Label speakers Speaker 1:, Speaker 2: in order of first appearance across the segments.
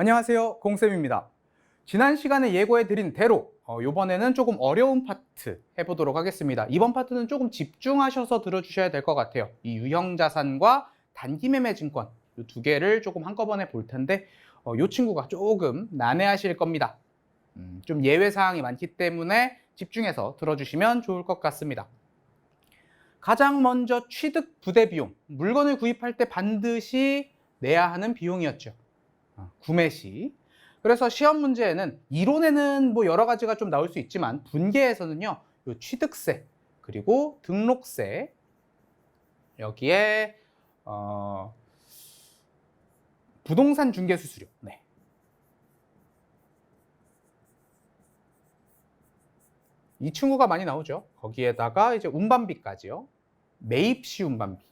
Speaker 1: 안녕하세요. 공쌤입니다. 지난 시간에 예고해 드린 대로 어, 이번에는 조금 어려운 파트 해보도록 하겠습니다. 이번 파트는 조금 집중하셔서 들어주셔야 될 것 같아요. 이 유형자산과 단기매매 증권 이 두 개를 조금 한꺼번에 볼 텐데 어, 이 친구가 조금 난해하실 겁니다. 음, 좀 예외 사항이 많기 때문에 집중해서 들어주시면 좋을 것 같습니다. 가장 먼저 취득 부대 비용, 물건을 구입할 때 반드시 내야 하는 비용이었죠. 어, 구매 시. 그래서 시험 문제에는 이론에는 뭐 여러 가지가 좀 나올 수 있지만 분계에서는요, 요 취득세 그리고 등록세 여기에 어, 부동산 중개 수수료. 네. 이 친구가 많이 나오죠. 거기에다가 이제 운반비까지요. 매입 시 운반비.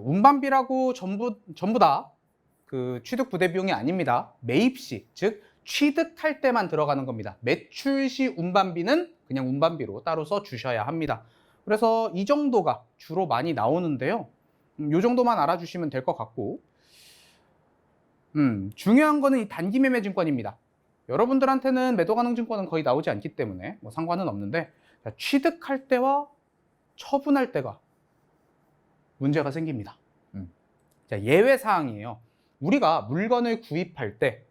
Speaker 1: 운반비라고 전부 전부 다 그 취득 부대 비용이 아닙니다. 매입 시, 즉 취득할 때만 들어가는 겁니다. 매출 시 운반비는 그냥 운반비로 따로 써 주셔야 합니다. 그래서 이 정도가 주로 많이 나오는데요. 음, 요 정도만 알아주시면 될 것 같고, 음, 중요한 거는 이 단기 매매 증권입니다. 여러분들한테는 매도 가능 증권은 거의 나오지 않기 때문에 뭐 상관은 없는데 자, 취득할 때와 처분할 때가 문제가 생깁니다. 음. 자, 예외 사항이에요. 우리가 물건을 구입할 때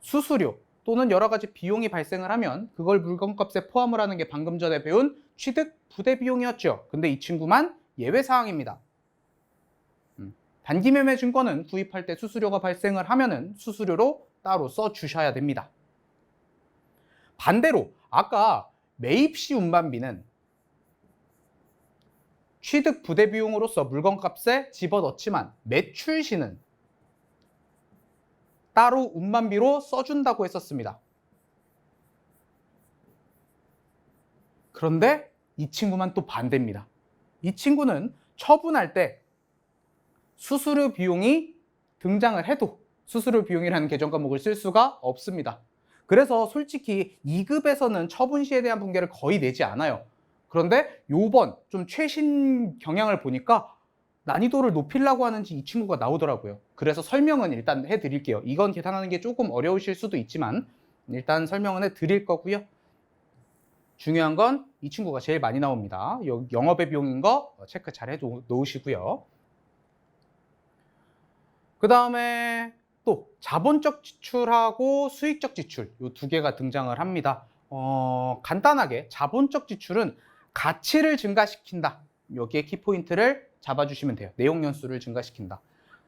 Speaker 1: 수수료 또는 여러 가지 비용이 발생을 하면 그걸 물건값에 포함을 하는 게 방금 전에 배운 취득 부대 비용이었죠. 근데 이 친구만 예외 사항입니다. 음. 단기 매매 증권은 구입할 때 수수료가 발생을 하면은 수수료로 따로 써 주셔야 됩니다. 반대로 아까 매입 시 운반비는 취득 부대 비용으로서 물건값에 집어넣지만 매출 시는 따로 운반비로 써준다고 했었습니다. 그런데 이 친구만 또 반대입니다. 이 친구는 처분할 때 수수료 비용이 등장을 해도 수수료 비용이라는 계정 과목을 쓸 수가 없습니다. 그래서 솔직히 2급에서는 처분 시에 대한 분계를 거의 내지 않아요. 그런데 요번 좀 최신 경향을 보니까 난이도를 높이려고 하는지 이 친구가 나오더라고요. 그래서 설명은 일단 해드릴게요. 이건 계산하는 게 조금 어려우실 수도 있지만 일단 설명은 해드릴 거고요. 중요한 건 이 친구가 제일 많이 나옵니다. 영업의 비용인 거 체크 잘 해 놓으시고요. 그 다음에 또 자본적 지출하고 수익적 지출 이 두 개가 등장을 합니다. 어, 간단하게 자본적 지출은 가치를 증가시킨다. 여기에 키포인트를 잡아주시면 돼요. 내용 연수를 증가시킨다.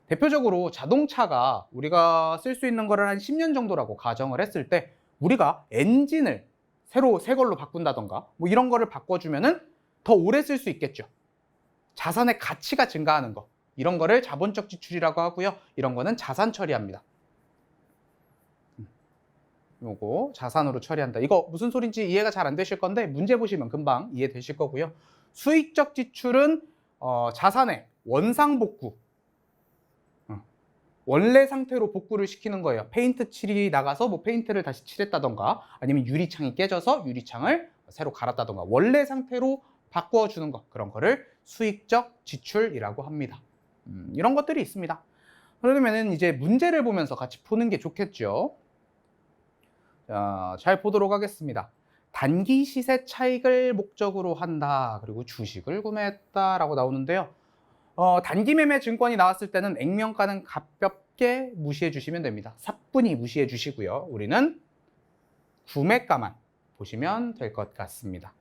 Speaker 1: 대표적으로 자동차가 우리가 쓸 수 있는 거를 한 10년 정도라고 가정을 했을 때 우리가 엔진을 새로 새 걸로 바꾼다던가 뭐 이런 거를 바꿔주면은 더 오래 쓸 수 있겠죠. 자산의 가치가 증가하는 거. 이런 거를 자본적 지출이라고 하고요. 이런 거는 자산 처리합니다. 음. 요거 자산으로 처리한다. 이거 무슨 소린지 이해가 잘 안 되실 건데 문제 보시면 금방 이해되실 거고요. 수익적 지출은 어, 자산의 원상 복구, 어, 원래 상태로 복구를 시키는 거예요. 페인트 칠이 나가서 뭐 페인트를 다시 칠했다던가 아니면 유리창이 깨져서 유리창을 새로 갈았다던가 원래 상태로 바꾸어 주는 거 그런 거를 수익적 지출이라고 합니다. 음, 이런 것들이 있습니다. 그러면은 이제 문제를 보면서 같이 푸는 게 좋겠죠. 자, 잘 보도록 하겠습니다. 단기 시세 차익을 목적으로 한다. 그리고 주식을 구매했다라고 나오는데요. 어, 단기 매매 증권이 나왔을 때는 액면가는 가볍게 무시해 주시면 됩니다. 사뿐히 무시해 주시고요. 우리는 구매가만 보시면 될 것 같습니다.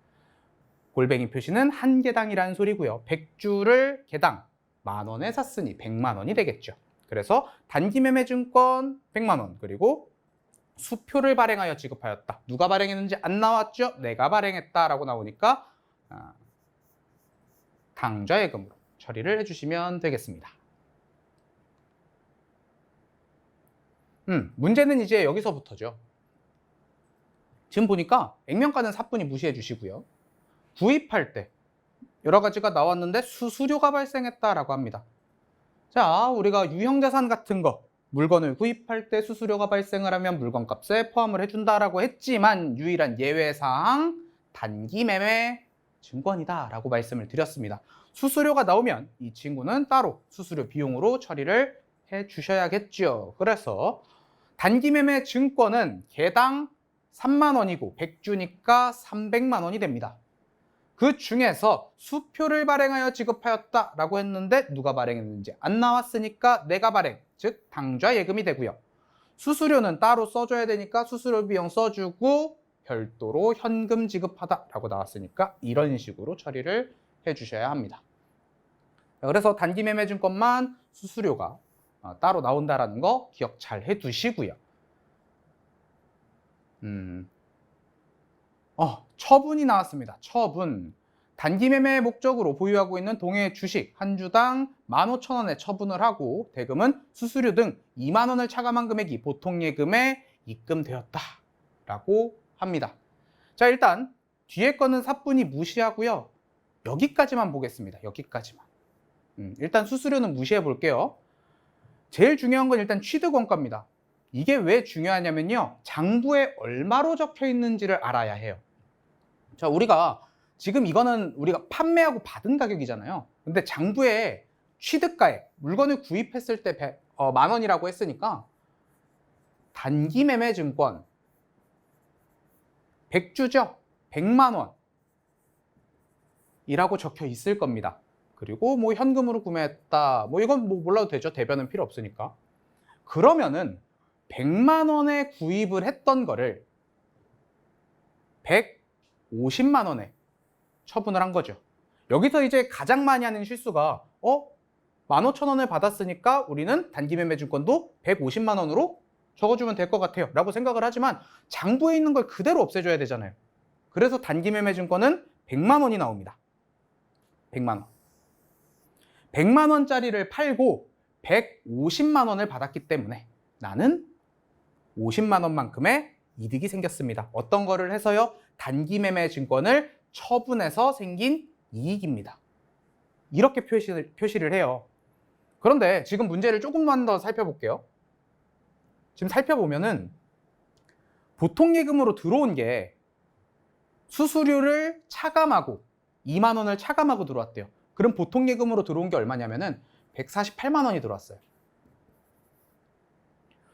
Speaker 1: 골뱅이 표시는 한 개당이라는 소리고요. 100주를 개당 만 원에 샀으니 100만 원이 되겠죠. 그래서 단기 매매 증권 100만 원 그리고 수표를 발행하여 지급하였다. 누가 발행했는지 안 나왔죠? 내가 발행했다라고 나오니까 아, 당좌예금으로 처리를 해주시면 되겠습니다. 음, 문제는 이제 여기서부터죠. 지금 보니까 액면가는 사뿐히 무시해 주시고요. 구입할 때 여러 가지가 나왔는데 수수료가 발생했다라고 합니다. 자, 우리가 유형자산 같은 거 물건을 구입할 때 수수료가 발생을 하면 물건값에 포함을 해준다라고 했지만 유일한 예외사항 단기 매매 증권이다라고 말씀을 드렸습니다. 수수료가 나오면 이 친구는 따로 수수료 비용으로 처리를 해 주셔야겠죠. 그래서 단기 매매 증권은 개당 3만 원이고 100주니까 300만 원이 됩니다. 그 중에서 수표를 발행하여 지급하였다라고 했는데 누가 발행했는지 안 나왔으니까 내가 발행, 즉 당좌 예금이 되고요. 수수료는 따로 써줘야 되니까 수수료 비용 써주고 별도로 현금 지급하다라고 나왔으니까 이런 식으로 처리를 해주셔야 합니다. 그래서 단기 매매증권만 수수료가 어, 따로 나온다라는 거 기억 잘 해두시고요. 음, 어, 처분이 나왔습니다. 처분. 단기 매매 목적으로 보유하고 있는 동해 주식 한 주당 15,000원에 처분을 하고 대금은 수수료 등 2만 원을 차감한 금액이 보통 예금에 입금되었다라고 합니다. 자, 일단 뒤에 거는 사뿐히 무시하고요. 여기까지만 보겠습니다. 여기까지만. 음, 일단 수수료는 무시해 볼게요. 제일 중요한 건 일단 취득 원가입니다. 이게 왜 중요하냐면요. 장부에 얼마로 적혀 있는지를 알아야 해요. 자, 우리가 지금 이거는 우리가 판매하고 받은 가격이잖아요. 근데 장부에 취득가액, 물건을 구입했을 때 백- 어, 만 원이라고 했으니까 단기 매매 증권 100주죠? 100만 원. 이라고 적혀 있을 겁니다. 그리고 뭐 현금으로 구매했다. 뭐 이건 뭐 몰라도 되죠. 대변은 필요 없으니까. 그러면은 100만 원에 구입을 했던 거를 150만 원에 처분을 한 거죠. 여기서 이제 가장 많이 하는 실수가 어? 15,000원을 받았으니까 우리는 단기 매매 증권도 150만 원으로 적어주면 될 것 같아요. 라고 생각을 하지만 장부에 있는 걸 그대로 없애줘야 되잖아요. 그래서 단기 매매 증권은 100만 원이 나옵니다. 100만 원. 100만 원짜리를 팔고 150만 원을 받았기 때문에 나는 50만 원만큼의 이득이 생겼습니다. 어떤 거를 해서요? 단기 매매 증권을 처분해서 생긴 이익입니다. 이렇게 표시를, 표시를 해요. 그런데 지금 문제를 조금만 더 살펴볼게요. 지금 살펴보면은 보통 예금으로 들어온 게 수수료를 차감하고 2만 원을 차감하고 들어왔대요. 그럼 보통 예금으로 들어온 게 얼마냐면은 148만 원이 들어왔어요.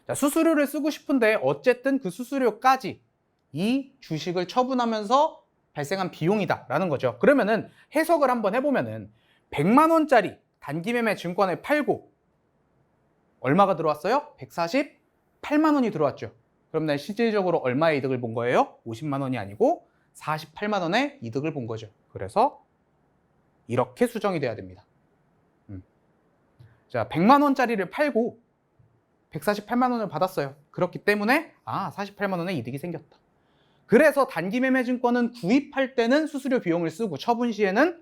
Speaker 1: 자, 수수료를 쓰고 싶은데 어쨌든 그 수수료까지 이 주식을 처분하면서 발생한 비용이다라는 거죠. 그러면은 해석을 한번 해보면은 100만 원짜리 단기 매매 증권을 팔고 얼마가 들어왔어요? 148만 원이 들어왔죠. 그럼 난 실질적으로 얼마의 이득을 본 거예요? 50만 원이 아니고 48만 원의 이득을 본 거죠. 그래서 이렇게 수정이 돼야 됩니다. 음. 자, 100만 원짜리를 팔고 148만 원을 받았어요. 그렇기 때문에 아, 48만 원의 이득이 생겼다. 그래서 단기 매매 증권은 구입할 때는 수수료 비용을 쓰고 처분 시에는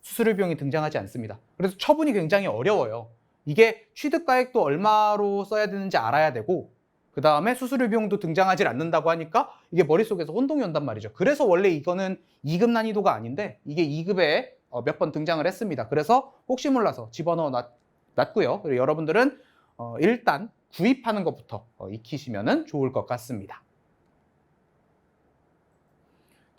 Speaker 1: 수수료 비용이 등장하지 않습니다. 그래서 처분이 굉장히 어려워요. 이게 취득가액도 얼마로 써야 되는지 알아야 되고 그 다음에 수수료 비용도 등장하지 않는다고 하니까 이게 머릿속에서 혼동이 온단 말이죠. 그래서 원래 이거는 2급 난이도가 아닌데 이게 2급에 어, 몇번 등장을 했습니다. 그래서 혹시 몰라서 집어넣어 놨, 놨고요. 여러분들은 어, 일단 구입하는 것부터 어, 익히시면 좋을 것 같습니다.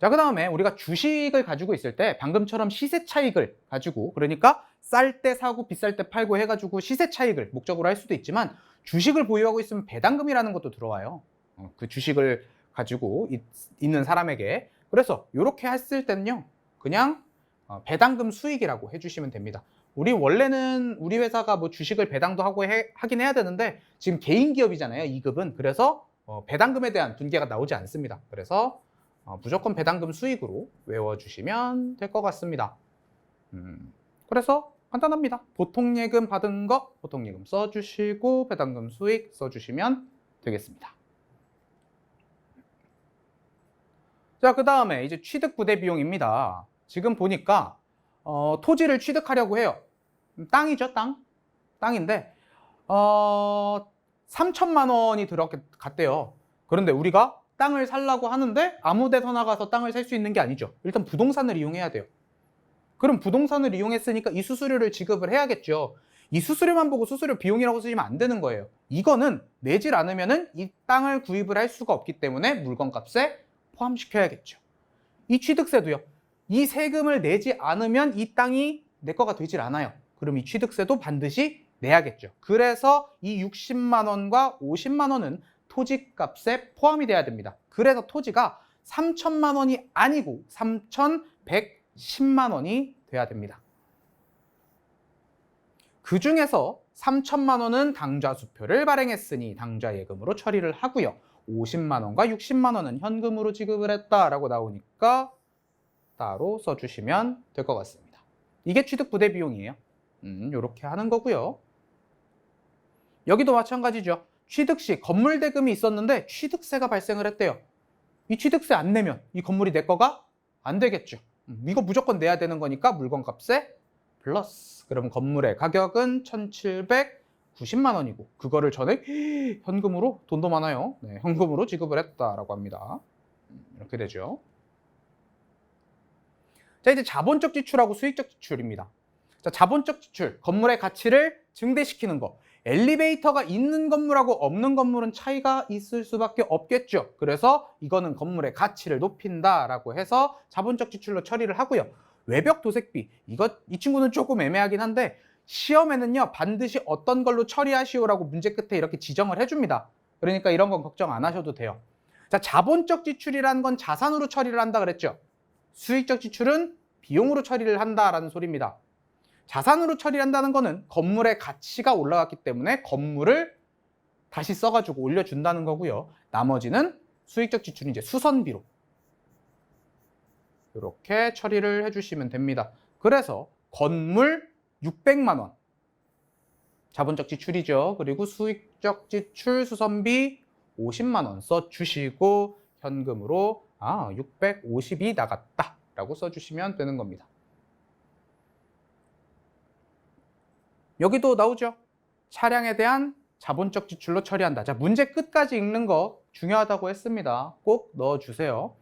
Speaker 1: 자, 그 다음에 우리가 주식을 가지고 있을 때 방금처럼 시세 차익을 가지고 그러니까 쌀 때 사고 비쌀 때 팔고 해가지고 시세 차익을 목적으로 할 수도 있지만 주식을 보유하고 있으면 배당금이라는 것도 들어와요. 어, 그 주식을 가지고 있, 는 사람에게. 그래서 이렇게 했을 때는요, 그냥 어, 배당금 수익이라고 해주시면 됩니다. 우리 원래는 우리 회사가 뭐 주식을 배당도 하고 해, 하긴 해야 되는데 지금 개인 기업이잖아요, 2급은. 그래서 어, 배당금에 대한 둔계가 나오지 않습니다. 그래서 어, 무조건 배당금 수익으로 외워주시면 될 것 같습니다. 음, 그래서 간단합니다. 보통 예금 받은 거 보통 예금 써주시고 배당금 수익 써주시면 되겠습니다. 자, 그 다음에 이제 취득 부대 비용입니다. 지금 보니까 어, 토지를 취득하려고 해요. 음, 땅이죠, 땅. 땅인데 어, 3천만 원이 들어갔대요. 그런데 우리가 땅을 살라고 하는데 아무 데서 나 가서 땅을 살 수 있는 게 아니죠. 일단 부동산을 이용해야 돼요. 그럼 부동산을 이용했으니까 이 수수료를 지급을 해야겠죠. 이 수수료만 보고 수수료 비용이라고 쓰시면 안 되는 거예요. 이거는 내질 않으면은 이 땅을 구입을 할 수가 없기 때문에 물건값에 포함시켜야겠죠. 이 취득세도요. 이 세금을 내지 않으면 이 땅이 내 거가 되질 않아요. 그럼 이 취득세도 반드시 내야겠죠. 그래서 이 60만 원과 50만 원은 토지값에 포함이 돼야 됩니다. 그래서 토지가 3천만 원이 아니고 3,110만 원이 돼야 됩니다. 그 중에서 3천만 원은 당좌 수표를 발행했으니 당좌 예금으로 처리를 하고요. 50만 원과 60만 원은 현금으로 지급을 했다라고 나오니까 따로 써주시면 될 것 같습니다. 이게 취득 부대 비용이에요. 음, 이렇게 하는 거고요. 여기도 마찬가지죠. 취득 시 건물 대금이 있었는데 취득세가 발생을 했대요. 이 취득세 안 내면 이 건물이 내 거가 안 되겠죠. 음, 이거 무조건 내야 되는 거니까 물건 값에 플러스. 그럼 건물의 가격은 1,790만 원이고 그거를 전에 현금으로 돈도 많아요. 네, 현금으로 지급을 했다라고 합니다. 음, 이렇게 되죠. 자, 이제 자본적 지출하고 수익적 지출입니다. 자, 자본적 지출, 건물의 가치를 증대시키는 거. 엘리베이터가 있는 건물하고 없는 건물은 차이가 있을 수밖에 없겠죠. 그래서 이거는 건물의 가치를 높인다라고 해서 자본적 지출로 처리를 하고요. 외벽 도색비, 이거 이 친구는 조금 애매하긴 한데 시험에는요 반드시 어떤 걸로 처리하시오라고 문제 끝에 이렇게 지정을 해줍니다. 그러니까 이런 건 걱정 안 하셔도 돼요. 자, 자본적 지출이라는 건 자산으로 처리를 한다 그랬죠. 수익적 지출은 비용으로 처리를 한다라는 소리입니다. 자산으로 처리한다는 거는 건물의 가치가 올라갔기 때문에 건물을 다시 써가지고 올려준다는 거고요. 나머지는 수익적 지출은 이제 수선비로 이렇게 처리를 해주시면 됩니다. 그래서 건물 600만 원 자본적 지출이죠. 그리고 수익적 지출 수선비 50만 원 써주시고 현금으로 아 650이 나갔다라고 써주시면 되는 겁니다. 여기도 나오죠. 차량에 대한 자본적 지출로 처리한다. 자, 문제 끝까지 읽는 거 중요하다고 했습니다. 꼭 넣어주세요.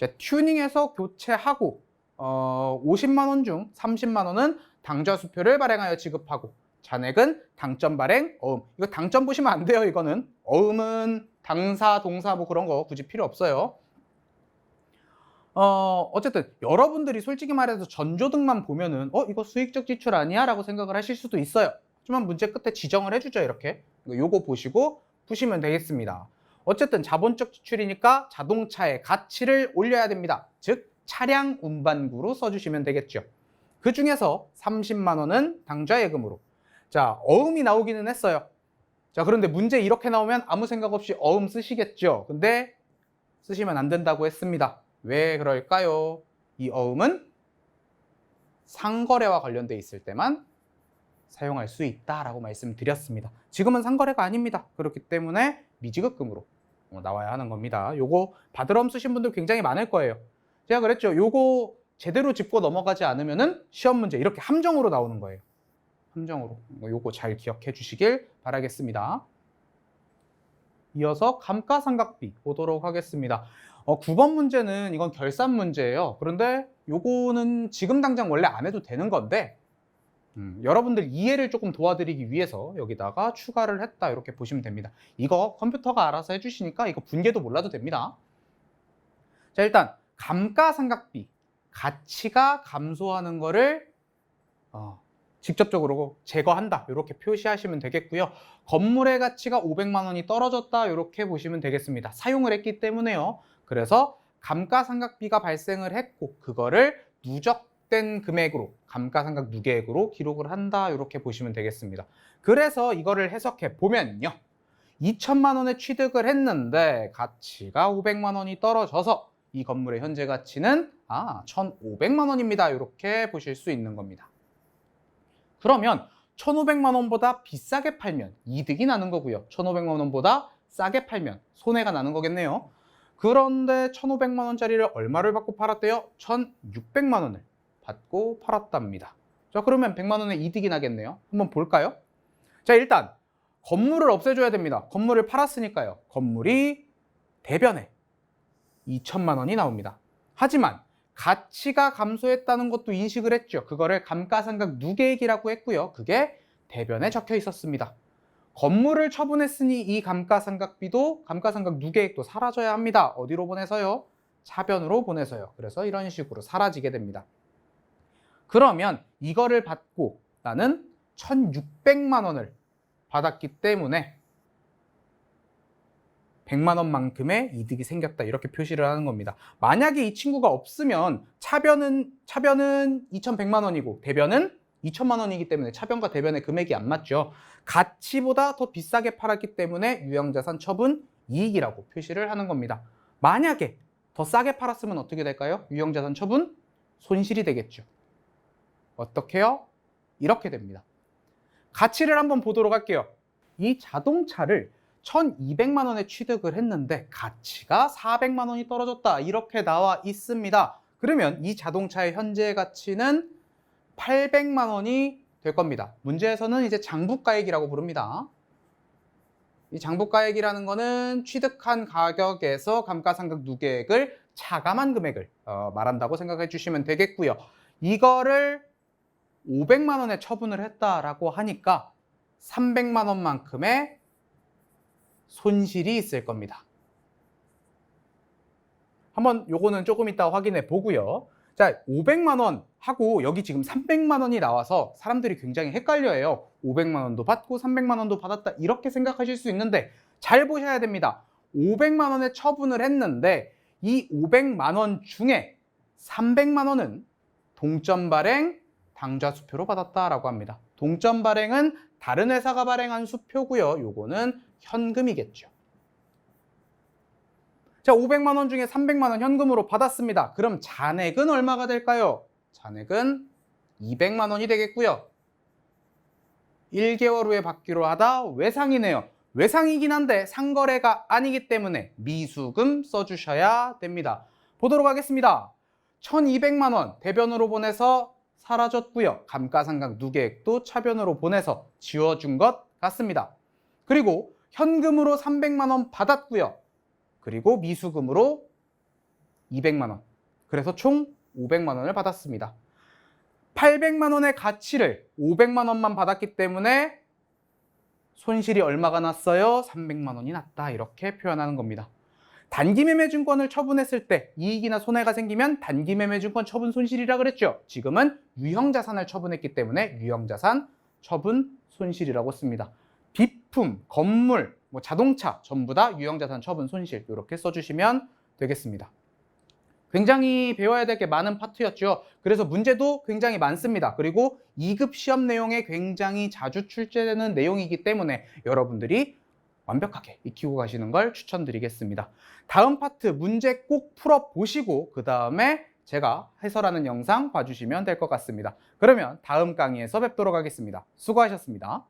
Speaker 1: 자, 튜닝해서 교체하고 어, 50만 원 중 30만 원은 당좌 수표를 발행하여 지급하고 잔액은 당점 발행, 어음. 이거 당점 보시면 안 돼요, 이거는. 어음은 당사, 동사 뭐 그런 거 굳이 필요 없어요. 어, 어쨌든 여러분들이 솔직히 말해서 전조등만 보면은 어, 이거 수익적 지출 아니야? 라고 생각을 하실 수도 있어요. 하지만 문제 끝에 지정을 해주죠, 이렇게. 요거 보시고 푸시면 되겠습니다. 어쨌든 자본적 지출이니까 자동차의 가치를 올려야 됩니다. 즉, 차량 운반구로 써주시면 되겠죠. 그 중에서 30만 원은 당좌 예금으로. 자, 어음이 나오기는 했어요. 자, 그런데 문제 이렇게 나오면 아무 생각 없이 어음 쓰시겠죠. 근데 쓰시면 안 된다고 했습니다. 왜 그럴까요? 이 어음은 상거래와 관련돼 있을 때만 사용할 수 있다라고 말씀드렸습니다. 지금은 상거래가 아닙니다. 그렇기 때문에 미지급금으로 어, 나와야 하는 겁니다. 요거 바드럼 쓰신 분들 굉장히 많을 거예요. 제가 그랬죠. 요거 제대로 짚고 넘어가지 않으면은 시험 문제 이렇게 함정으로 나오는 거예요. 함정으로. 뭐 요거 잘 기억해 주시길 바라겠습니다. 이어서 감가상각비 보도록 하겠습니다. 어, 9번 문제는 이건 결산 문제예요. 그런데 요거는 지금 당장 원래 안 해도 되는 건데 음, 여러분들 이해를 조금 도와드리기 위해서 여기다가 추가를 했다 이렇게 보시면 됩니다. 이거 컴퓨터가 알아서 해주시니까 이거 분계도 몰라도 됩니다. 자 일단 감가상각비 가치가 감소하는 거를 어, 직접적으로 제거한다 이렇게 표시하시면 되겠고요. 건물의 가치가 500만 원이 떨어졌다 이렇게 보시면 되겠습니다. 사용을 했기 때문에요. 그래서 감가상각비가 발생을 했고 그거를 누적된 금액으로 감가상각 누계액으로 기록을 한다 이렇게 보시면 되겠습니다. 그래서 이거를 해석해 보면요. 2천만 원에 취득을 했는데 가치가 500만 원이 떨어져서 이 건물의 현재 가치는 아 1,500만 원입니다. 이렇게 보실 수 있는 겁니다. 그러면 1,500만 원보다 비싸게 팔면 이득이 나는 거고요. 1,500만 원보다 싸게 팔면 손해가 나는 거겠네요. 그런데 1,500만 원짜리를 얼마를 받고 팔았대요? 1,600만 원을 받고 팔았답니다. 자, 그러면 100만 원의 이득이 나겠네요. 한번 볼까요? 자, 일단 건물을 없애줘야 됩니다. 건물을 팔았으니까요. 건물이 대변에 2천만 원이 나옵니다. 하지만 가치가 감소했다는 것도 인식을 했죠. 그거를 감가상각 누계액이라고 했고요. 그게 대변에 적혀 있었습니다. 건물을 처분했으니 이 감가상각비도 감가상각 누계액도 사라져야 합니다. 어디로 보내서요? 차변으로 보내서요. 그래서 이런 식으로 사라지게 됩니다. 그러면 이거를 받고 나는 1,600만 원을 받았기 때문에 100만 원만큼의 이득이 생겼다 이렇게 표시를 하는 겁니다. 만약에 이 친구가 없으면 차변은 차변은 2,100만 원이고 대변은 2천만 원이기 때문에 차변과 대변의 금액이 안 맞죠. 가치보다 더 비싸게 팔았기 때문에 유형자산 처분 이익이라고 표시를 하는 겁니다. 만약에 더 싸게 팔았으면 어떻게 될까요? 유형자산 처분 손실이 되겠죠. 어떻게요? 이렇게 됩니다. 가치를 한번 보도록 할게요. 이 자동차를 1200만 원에 취득을 했는데 가치가 400만 원이 떨어졌다. 이렇게 나와 있습니다. 그러면 이 자동차의 현재 가치는 800만 원이 될 겁니다. 문제에서는 이제 장부가액이라고 부릅니다. 이 장부가액이라는 거는 취득한 가격에서 감가상각 누계액을 차감한 금액을 어, 말한다고 생각해 주시면 되겠고요. 이거를 500만 원에 처분을 했다라고 하니까 300만 원만큼의 손실이 있을 겁니다. 한번 요거는 조금 이따 확인해 보고요. 자, 500만 원 하고 여기 지금 300만 원이 나와서 사람들이 굉장히 헷갈려해요. 500만 원도 받고 300만 원도 받았다 이렇게 생각하실 수 있는데 잘 보셔야 됩니다. 500만 원에 처분을 했는데 이 500만 원 중에 300만 원은 동점 발행 당좌 수표로 받았다라고 합니다. 동점 발행은 다른 회사가 발행한 수표고요. 요거는 현금이겠죠. 자, 500만 원 중에 300만 원 현금으로 받았습니다. 그럼 잔액은 얼마가 될까요? 잔액은 200만 원이 되겠고요. 1개월 후에 받기로 하다 외상이네요. 외상이긴 한데 상거래가 아니기 때문에 미수금 써주셔야 됩니다. 보도록 하겠습니다. 1200만 원 대변으로 보내서 사라졌고요. 감가상각 누계액도 차변으로 보내서 지워준 것 같습니다. 그리고 현금으로 300만 원 받았고요. 그리고 미수금으로 200만 원. 그래서 총 500만 원을 받았습니다. 800만 원의 가치를 500만 원만 받았기 때문에 손실이 얼마가 났어요? 300만 원이 났다. 이렇게 표현하는 겁니다. 단기 매매 증권을 처분했을 때 이익이나 손해가 생기면 단기 매매 증권 처분 손실이라 그랬죠. 지금은 유형 자산을 처분했기 때문에 유형 자산 처분 손실이라고 씁니다. 비품, 건물, 뭐 자동차 전부 다 유형 자산 처분 손실 이렇게 써 주시면 되겠습니다. 굉장히 배워야 될 게 많은 파트였죠. 그래서 문제도 굉장히 많습니다. 그리고 2급 시험 내용에 굉장히 자주 출제되는 내용이기 때문에 여러분들이 완벽하게 익히고 가시는 걸 추천드리겠습니다. 다음 파트 문제 꼭 풀어 보시고 그 다음에 제가 해설하는 영상 봐주시면 될 것 같습니다. 그러면 다음 강의에서 뵙도록 하겠습니다. 수고하셨습니다.